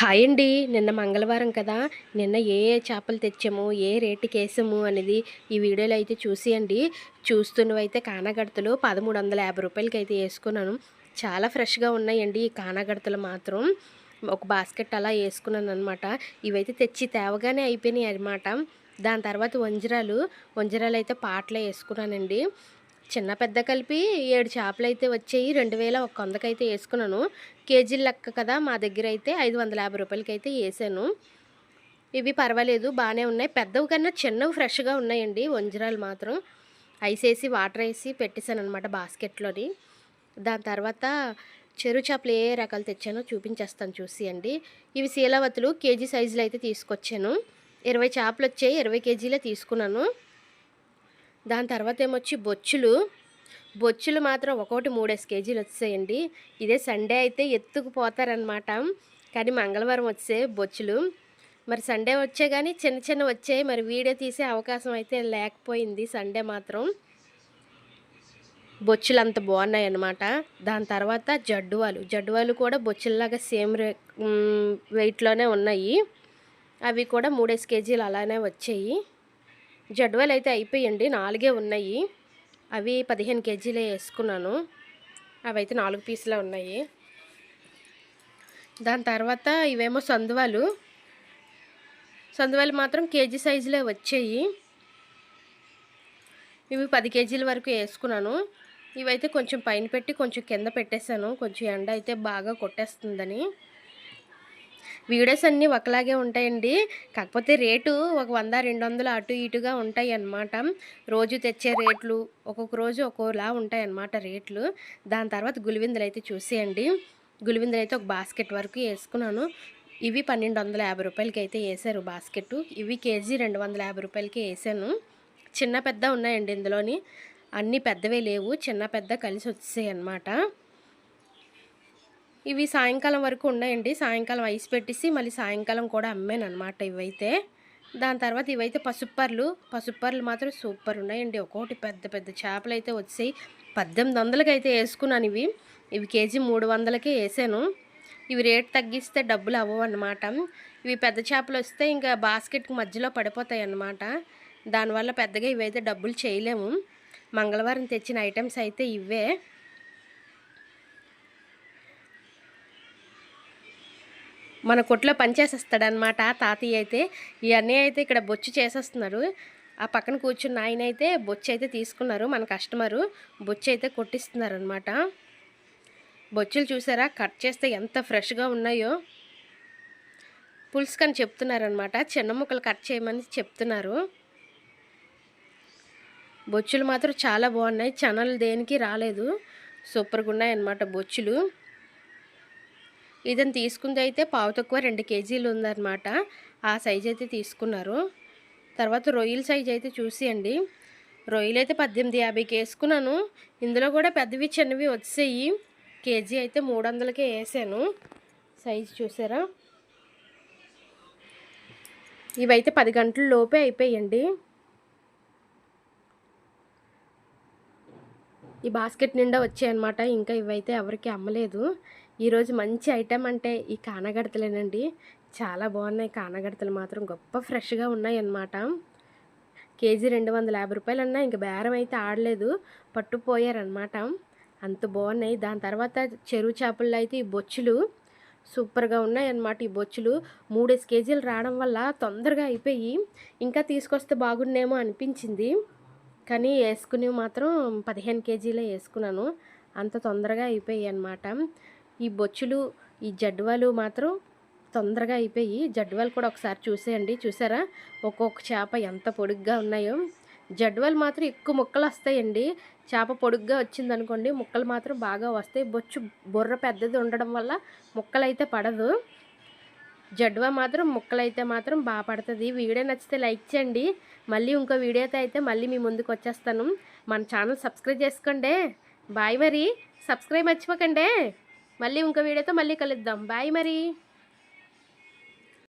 Hi అండి. నిన్న మంగళవారం కదా. నిన్న ఏ ఏ చేపలు తెచ్చాము ఏ రేటుకి వేసాము అనేది ఈ వీడియోలో అయితే చూసేయండి. చూస్తున్నవైతే కానగడతలు పదమూడు వందల యాభై రూపాయలకి అయితే వేసుకున్నాను. చాలా ఫ్రెష్గా ఉన్నాయండి ఈ కానగడతలు మాత్రం. ఒక బాస్కెట్ అలా వేసుకున్నాను అనమాట ఇవైతే తెచ్చి తేవగానే అయిపోయినాయి అనమాట దాని తర్వాత వంజరాలు. వంజరాలు అయితే పాటలో వేసుకున్నానండి. చిన్న పెద్ద కలిపి ఏడు చేపలు అయితే వచ్చాయి. రెండు వేల ఒక వందకైతే వేసుకున్నాను. కేజీలు లెక్క కదా మా దగ్గర అయితే ఐదు వందల యాభై రూపాయలకి అయితే వేసాను. ఇవి పర్వాలేదు బాగానే ఉన్నాయి. పెద్దవి కన్నా చిన్నవి ఫ్రెష్గా ఉన్నాయండి. వంజరాలు మాత్రం. ఐస్ వేసి వాటర్ వేసి పెట్టేశాను అనమాట బాస్కెట్లోని. దాని తర్వాత చెరు చేపలు ఏ రకాలు తెచ్చానో చూపించేస్తాను చూసి అండి. ఇవి శీలావతులు కేజీ సైజులో అయితే తీసుకొచ్చాను. ఇరవై చేపలు వచ్చాయి ఇరవై కేజీలే తీసుకున్నాను. దాని తర్వాత ఏమొచ్చి బొచ్చులు. బొచ్చులు మాత్రం ఒకటి మూడేసి కేజీలు వచ్చాయండి. ఇదే సండే అయితే ఎత్తుకుపోతారనమాట కానీ మంగళవారం వచ్చే బొచ్చులు. మరి సండే వచ్చే కానీ చిన్న చిన్న వచ్చాయి. మరి వీడియో తీసే అవకాశం అయితే లేకపోయింది సండే మాత్రం. బొచ్చులు అంత బాగున్నాయి అన్నమాట దాని తర్వాత జడ్డువాలు. జడ్డువాలు కూడా బొచ్చుల్లాగా సేమ్ రే వెయిట్లోనే ఉన్నాయి. అవి కూడా మూడేసి కేజీలు అలానే వచ్చాయి. జడ్వాలు అయితే అయిపోయండి. నాలుగే ఉన్నాయి. అవి పదిహేను కేజీలే వేసుకున్నాను. అవి అయితే నాలుగు పీసులే ఉన్నాయి. దాని తర్వాత ఇవేమో సందువాలు. సందువాలు మాత్రం కేజీ సైజులే వచ్చాయి. ఇవి పది కేజీల వరకు వేసుకున్నాను. ఇవైతే కొంచెం పైన పెట్టి కొంచెం కింద పెట్టేశాను. కొంచెం ఎండ అయితే బాగా కొట్టేస్తుందని. వీడియోస్ అన్నీ ఒకలాగే ఉంటాయండి. కాకపోతే రేటు ఒక వంద రెండు వందలు అటు ఇటుగా ఉంటాయి అన్నమాట రోజు తెచ్చే రేట్లు ఒక్కొక్క రోజు ఒక్కోలా ఉంటాయి అన్నమాట రేట్లు. దాని తర్వాత గులివిందులు అయితే చూసేయండి. గులివిందులు అయితే ఒక బాస్కెట్ వరకు వేసుకున్నాను. ఇవి పన్నెండు వందల యాభై రూపాయలకి అయితే వేసారు బాస్కెట్ ఇవి కేజీ రెండు వందల యాభై రూపాయలకి వేసాను. చిన్న పెద్ద ఉన్నాయండి ఇందులోని. అన్నీ పెద్దవే లేవు. చిన్న పెద్ద కలిసి వచ్చాయి అన్నమాట ఇవి సాయంకాలం వరకు ఉన్నాయండి. సాయంకాలం ఐస్ పెట్టేసి మళ్ళీ సాయంకాలం కూడా అమ్మాను అనమాట ఇవైతే. దాని తర్వాత ఇవైతే పసుపర్లు. పసుపర్లు మాత్రం సూపర్ ఉన్నాయండి. ఒక్కొక్కటి పెద్ద పెద్ద చేపలు అయితే వచ్చాయి. పద్దెనిమిది వందలకి అయితే వేసుకున్నాను ఇవి. ఇవి కేజీ మూడు వందలకే వేసాను. ఇవి రేట్ తగ్గిస్తే డబ్బులు అవ్వవు అనమాట ఇవి పెద్ద చేపలు వస్తే ఇంకా బాస్కెట్కి మధ్యలో పడిపోతాయి అన్నమాట దానివల్ల పెద్దగా ఇవైతే డబ్బులు చేయలేము. మంగళవారం తెచ్చిన ఐటమ్స్ అయితే ఇవే. మన కొట్లో పనిచేసేస్తాడనమాట తాతయ్య అయితే. ఈ అన్నయ్య అయితే ఇక్కడ బొచ్చు చేసేస్తున్నారు. ఆ పక్కన కూర్చున్న ఆయన అయితే బొచ్చు అయితే తీసుకున్నారు మన కస్టమరు. బొచ్చు అయితే కొట్టిస్తున్నారు అనమాట బొచ్చులు చూసారా? కట్ చేస్తే ఎంత ఫ్రెష్గా ఉన్నాయో. పులుసుకని చెప్తున్నారనమాట చిన్న ముక్కలు కట్ చేయమని చెప్తున్నారు. బొచ్చులు మాత్రం చాలా బాగున్నాయి. ఛానల్ దేనికి రాలేదు. సూపర్గా ఉన్నాయి అన్నమాట బొచ్చులు. ఇదని తీసుకుంది అయితే పావు తక్కువ రెండు కేజీలు ఉందన్నమాట. ఆ సైజ్ అయితే తీసుకున్నారు. తర్వాత రొయ్యల సైజ్ అయితే చూసేయండి. రొయ్యలు అయితే పద్దెనిమిది యాభైకి వేసుకున్నాను. ఇందులో కూడా పెద్దవి చిన్నవి వచ్చాయి. కేజీ అయితే మూడు వందలకే వేసాను. సైజు చూసారా? ఇవైతే పది గంటల లోపే అయిపోయాయండి ఈ బాస్కెట్ నిండా వచ్చాయన్నమాట. ఇంకా ఇవైతే ఎవరికి అమ్మలేదు. ఈరోజు మంచి ఐటెం అంటే ఈ కానగడతలేనండి. చాలా బాగున్నాయి కానగడతలు మాత్రం. గొప్ప ఫ్రెష్గా ఉన్నాయి అన్నమాట కేజీ రెండు వందల యాభై రూపాయలు అన్నా ఇంకా బేరం అయితే ఆడలేదు. పట్టుపోయారనమాట అంత బాగున్నాయి. దాని తర్వాత చెరువు చేపల్లో అయితే ఈ బొచ్చులు సూపర్గా ఉన్నాయి అన్నమాట ఈ బొచ్చులు. మూడేసి కేజీలు రావడం వల్ల తొందరగా అయిపోయి ఇంకా తీసుకొస్తే బాగుండేమో అనిపించింది. కానీ వేసుకునేవి మాత్రం పదిహేను కేజీలే వేసుకున్నాను. అంత తొందరగా అయిపోయాయి అన్నమాట ఈ బొచ్చులు ఈ జడ్వాలు మాత్రం తొందరగా అయిపోయి జడ్వాలు కూడా ఒకసారి చూసేయండి. చూసారా? ఒక్కొక్క చేప ఎంత పొడుగ్గా ఉన్నాయో. జడ్వాలు మాత్రం ఎక్కువ ముక్కలు వస్తాయండి. చేప పొడుగ్గా వచ్చింది అనుకోండి ముక్కలు మాత్రం బాగా వస్తాయి. బొచ్చు బుర్ర పెద్దది ఉండడం వల్ల ముక్కలు అయితే పడదు. జడ్వా మాత్రం ముక్కలు అయితే మాత్రం బాగా పడుతుంది. వీడియో నచ్చితే లైక్ చేయండి. మళ్ళీ ఇంకో వీడియోతో అయితే మళ్ళీ మీ ముందుకు వచ్చేస్తాను. మన ఛానల్ సబ్స్క్రైబ్ చేసుకోండి. బాయ్ మరి. సబ్స్క్రైబ్ మర్చిపోకండి. మళ్ళీ ఇంకో వీడియోతో మళ్ళీ కలుద్దాం. బాయ్ మరి.